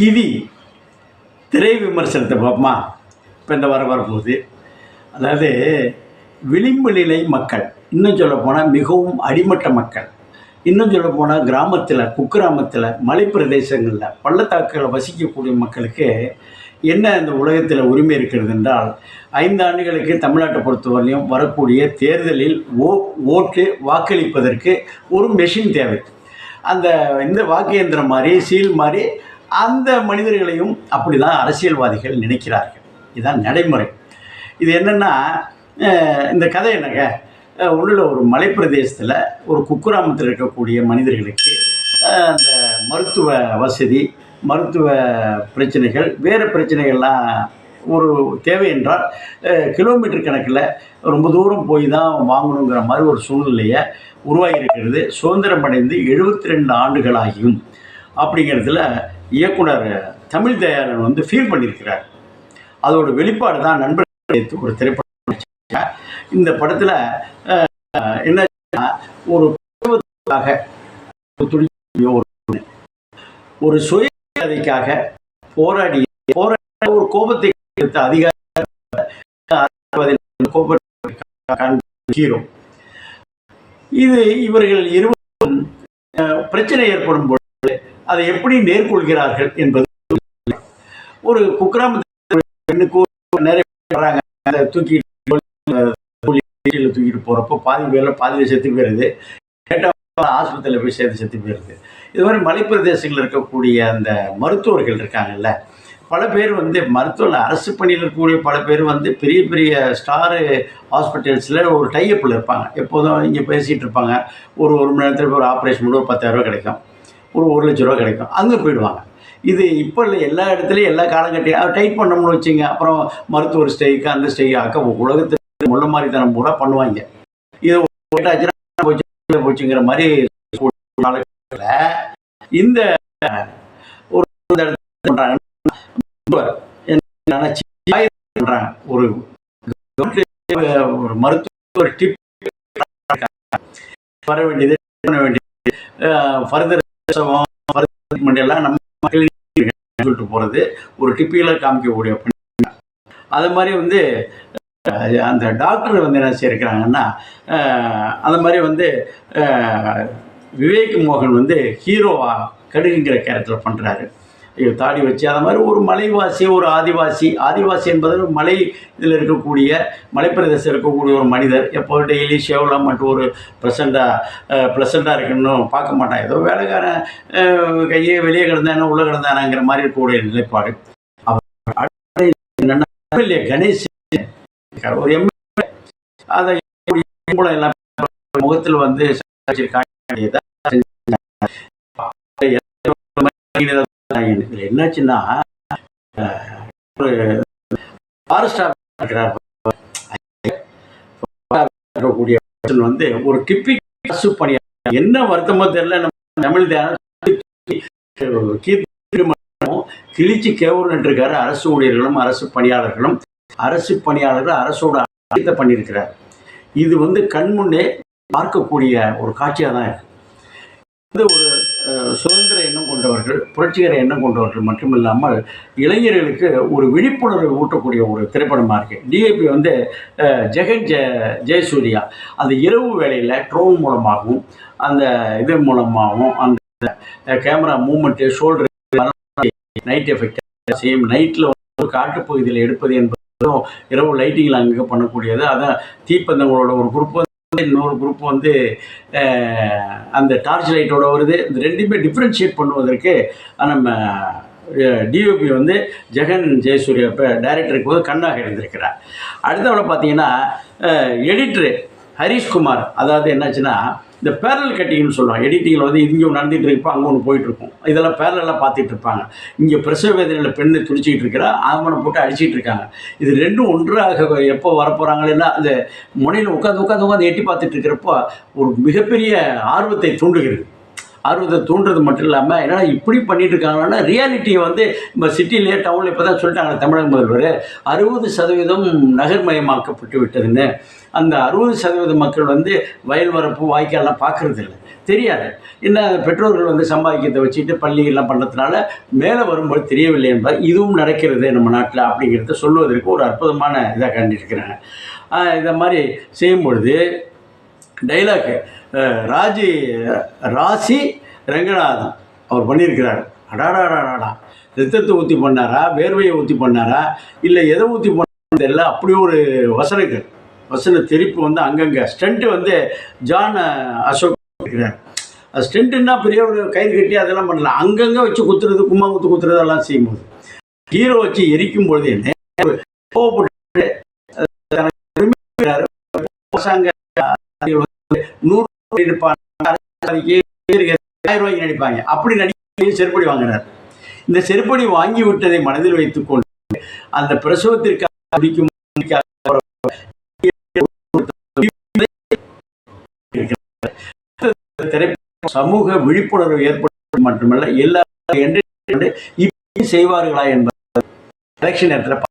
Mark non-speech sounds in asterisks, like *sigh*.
Kiwi திரை விமர்சனத்தை பார்ப்போமா? இப்போ இந்த வர வரப்போகுது. அதாவது விளிம்பு நிலை மக்கள் இன்னும் சொல்லப்போனால் மிகவும் அடிமட்ட மக்கள் இன்னும் சொல்லப்போனால் கிராமத்தில் குக்கிராமத்தில் மலைப்பிரதேசங்களில் பள்ளத்தாக்கில் வசிக்கக்கூடிய மக்களுக்கு என்ன இந்த உலகத்தில் உரிமை இருக்கிறது என்றால் ஐந்து ஆண்டுகளுக்கு தமிழ்நாட்டை பொறுத்தவரையிலும் வரக்கூடிய தேர்தலில் ஓ ஓட்டு வாக்களிப்பதற்கு ஒரு மெஷின் தேவை. அந்த இந்த வாக்கு இயந்திரம் மாதிரி சீல் மாதிரி அந்த மனிதர்களையும் அப்படி தான் அரசியல்வாதிகள் நினைக்கிறார்கள். இதுதான் நடைமுறை. இது என்னென்னா இந்த கதை என்னங்க? உள்ள ஒரு மலைப்பிரதேசத்தில் ஒரு குக்கிராமத்தில் இருக்கக்கூடிய மனிதர்களுக்கு அந்த மருத்துவ வசதி மருத்துவ பிரச்சனைகள் வேறு பிரச்சனைகள்லாம் ஒரு தேவை என்றால் கிலோமீட்டர் கணக்கில் ரொம்ப தூரம் போய் தான் வாங்கணுங்கிற மாதிரி ஒரு சூழ்நிலையை உருவாகி இருக்கிறது சுதந்திரம் அடைந்து எழுபத்தி ரெண்டு ஆண்டுகளாகியும் அப்படிங்கிறதுல இயக்குனர் தமிழ் தயாரன் வந்து ஃபீல் பண்ணியிருக்கிறார் அதோட வெளிப்பாடு தான் நண்பர்கள் ஒரு திரைப்படம் இந்த படத்தில் என்ன ஒரு ஒரு துடிக்கிற சுயமரியாதைக்காக போராடி போராடி ஒரு கோபத்தை எடுத்த அதிகாரி கோபத்தை *laughs* இது இவர்கள் இருவரும் பிரச்சனை ஏற்படும் போது அதை எப்படி நேர்கொள்கிறார்கள் என்பது ஒரு குக்கிராமத்தில் பெண்ணுக்கு நிறைய வர்றாங்க அதை தூக்கிட்டு தூக்கிட்டு போகிறப்போ பாதி பேரில் பாதி செத்து போயிடுது கேட்டால் ஆஸ்பத்திரியில் போய் சேர்த்து செத்து போயிடுது இது மாதிரி மலைப்பிரதேசங்களில் இருக்கக்கூடிய அந்த மருத்துவர்கள் இருக்காங்கல்ல பல பேர் வந்து மருத்துவ அரசு பணியில் இருக்கக்கூடிய பல பேர் வந்து பெரிய பெரிய ஸ்டாரு ஹாஸ்பிட்டல்ஸில் ஒரு டைஅப்பில் இருப்பாங்க. எப்போதும் இங்கே பேசிகிட்டு இருப்பாங்க. ஒரு ஒரு மணி நேரத்தில் ஒரு ஆப்ரேஷன் கூட ஒரு பத்தாயிரரூவா கிடைக்கும். ஒரு ஒரு லட்ச ரூபா கிடைக்கும். அங்கே போயிடுவாங்க. இது இப்போ இல்லை எல்லா இடத்துலையும் எல்லா காலகட்டையும் டைட் பண்ணோம்னு வச்சுங்க அப்புறம் மருத்துவர் ஸ்டேக்கு அந்த ஸ்டேக்கு அக்க உலகத்தில் முள்ள மாதிரி தனம் கூட பண்ணுவாங்க. இது போச்சு போச்சுங்கிற மாதிரி இந்த ஒரு பண்ணுறாங்க இடத்துல ஒரு ஒரு மருத்துவ டிப் வர வேண்டியது பண்ண வேண்டியது ஃபர்தர் எல்லாம் நம்ம சொல்லிட்டு போகிறது ஒரு டிப்பியில் காமிக்கக்கூடிய பணி. அது மாதிரி வந்து அந்த டாக்டர் வந்து என்ன செய்யிருக்கிறாங்கன்னா அஹ், அந்த மாதிரி வந்து விவேக் மோகன் வந்து ஹீரோவா கடுகுங்கிற கேரக்டர் பண்ணுறாரு தாடி வச்சு அந்த மாதிரி ஒரு மலைவாசி ஒரு ஆதிவாசி ஆதிவாசி என்பது மலை இதில் இருக்கக்கூடிய மலைப்பிரதேசம் இருக்கக்கூடிய ஒரு மனிதர். எப்போ டெய்லி ஷேவ்லாம் மட்டும் ஒரு ப்ரெசண்ட்டாக ப்ளசண்ட்டாக இருக்குன்னு பார்க்க மாட்டான். ஏதோ வேலைக்காரன் கையே வெளியே கிடந்தானே உள்ளே கிடந்தானாங்கிற மாதிரி இருக்கக்கூடிய நிலைப்பாடு. அவர் எம்எல்ஏ கணேஷ் ஒரு எம்எல்ஏ. அதை மூலம் எல்லாம் முகத்தில் வந்து என்னாச்சுன்னா ஒரு ஃபாரஸ்ட் இருக்கக்கூடிய வந்து ஒரு டிப்பிக் அரசு பணியாளர் என்ன வருத்தமோ தெரியல நம்ம தமிழ் கீர்த்தி கிழிச்சு கேவூர்னு இருக்காரு அரசு ஊழியர்களும் அரசு பணியாளர்களும் அரசு பணியாளர்கள் அரசோட அழைத்த பண்ணியிருக்கிறார். இது வந்து கண்முன்னே பார்க்கக்கூடிய ஒரு காட்சியாக தான் இருக்கு. இது ஒரு சுதந்திர எண்ணம் கொண்டவர்கள் புரட்சிகர எண்ணம் கொண்டவர்கள் மட்டுமில்லாமல் இளைஞர்களுக்கு ஒரு விழிப்புணர்வு ஊட்டக்கூடிய ஒரு திரைப்படமாக இருக்குது டிஏபி வந்து ஜெகன் ஜெ ஜெயசூர்யா. அந்த இரவு வேளையில் ட்ரோன் மூலமாகவும் அந்த இது மூலமாகவும் அந்த camera movement shoulder night effect same நைட்டில் ஒரு காட்டுப்பகுதியில் எடுப்பது என்பதும் இரவு லைட்டிங்கில் அங்கே பண்ணக்கூடியது. அதான் தீப்பந்தங்களோட ஒரு குரூப் இன்னொரு குரூப் வந்து அந்த டார்ச் லைட்டோட வருது. இந்த ரெண்டுமே டிஃப்ரென்ஷியேட் பண்ணுவதற்கு நம்ம டிஓபி வந்து ஜெகன் ஜெயசூரிய இப்போ டைரக்டருக்கு போது கண்ணாக இருந்திருக்கிறார். அடுத்தவளை பார்த்தீங்கன்னா எடிட்ரு ஹரிஷ்குமார். அதாவது என்னாச்சுன்னா இந்த பேரல் கட்டிங்னு சொல்லுவாங்க. எடிட்டிங்கில் வந்து இங்கே ஒன்று இருப்போம் அங்கே ஒன்று போயிட்டுருக்கும் இதெல்லாம் பேரலாக பார்த்துட்டு இருப்பாங்க. இங்கே பிரசவ வேதனையில் பெண்ணு துடிச்சிக்கிட்டு இருக்கிறா ஆமனை போட்டு அடிச்சிட்டு இருக்காங்க. இது ரெண்டும் ஒன்றாக எப்போ வரப்போகிறாங்களேன்னா அந்த முனையில் உட்காந்து உட்காந்து உட்காந்து எட்டி பார்த்துட்டு இருக்கிறப்போ ஒரு மிகப்பெரிய ஆர்வத்தை தூண்டுகிறது. ஆர்வத்தை தூண்டுறது மட்டும் இல்லாமல் என்னென்னா இப்படி பண்ணிட்டு இருக்காங்கன்னா ரியாலிட்டியை வந்து நம்ம சிட்டிலேயே டவுனில் இப்போ தான் சொல்லிட்டாங்க தமிழக முதல்வர். அறுபது சதவீதம் நகர்மயமாக்கப்பட்டு விட்டதுன்னு. அந்த அறுபது சதவீத மக்கள் வந்து வயல் வரப்பு வாய்க்கால்லாம் பார்க்கறது இல்லை தெரியாது. என்ன பெற்றோர்கள் வந்து சம்பாதிக்கிறதை வச்சுட்டு பள்ளிகள்லாம் பண்ணுறதுனால மேலே வரும்போது தெரியவில்லை என்பது இதுவும் நடக்கிறது நம்ம நாட்டில் அப்படிங்கிறத சொல்லுவதற்கு ஒரு அற்புதமான இதாக கண்டிருக்கிறாங்க இதை மாதிரி செய்யும் பொழுது டைலாக்கு ராஜி ராசி ரங்கநாதன். அவர் பண்ணியிருக்கிறார். அடாடாடாடாடா. ரத்தத்தை ஊற்றி பண்ணாரா? வேர்வையை ஊற்றி பண்ணாரா? இல்லை எதை ஊற்றி பண்ணது தெரியல. அப்படி ஒரு வசனங்கள். வசன தெரிப்பு வந்து அங்கங்கே. ஸ்டண்ட்டு வந்து ஜான் அசோக் இருக்கிறார் அது ஸ்டண்ட்டுன்னா பெரிய ஒரு கயிறு கட்டி அதெல்லாம் பண்ணல அங்கங்கே வச்சு குத்துறது கும்மாங்குத்து குத்துறது எல்லாம் செய்யும்போது. ஹீரோ வச்சு எரிக்கும் பொழுது என்ன கோவப்பட்டு அரசாங்க அதிகாரிகள் வந்து நூறு கோடி நடிப்பாங்க அரசாங்கத்துக்கு ஆயிரம் ரூபாய்க்கு நடிப்பாங்க. அப்படி நடிக்க செருப்படி வாங்கினார் இந்த செருப்படி வாங்கி விட்டதை மனதில் வைத்துக் கொண்டு அந்த பிரசவத்திற்காக பிடிக்கும் சமூக விழிப்புணர்வு ஏற்படுத்த மட்டுமல்ல எல்லாரும் செய்வார்களா என்பது எலெக்ஷன் நேரத்தில்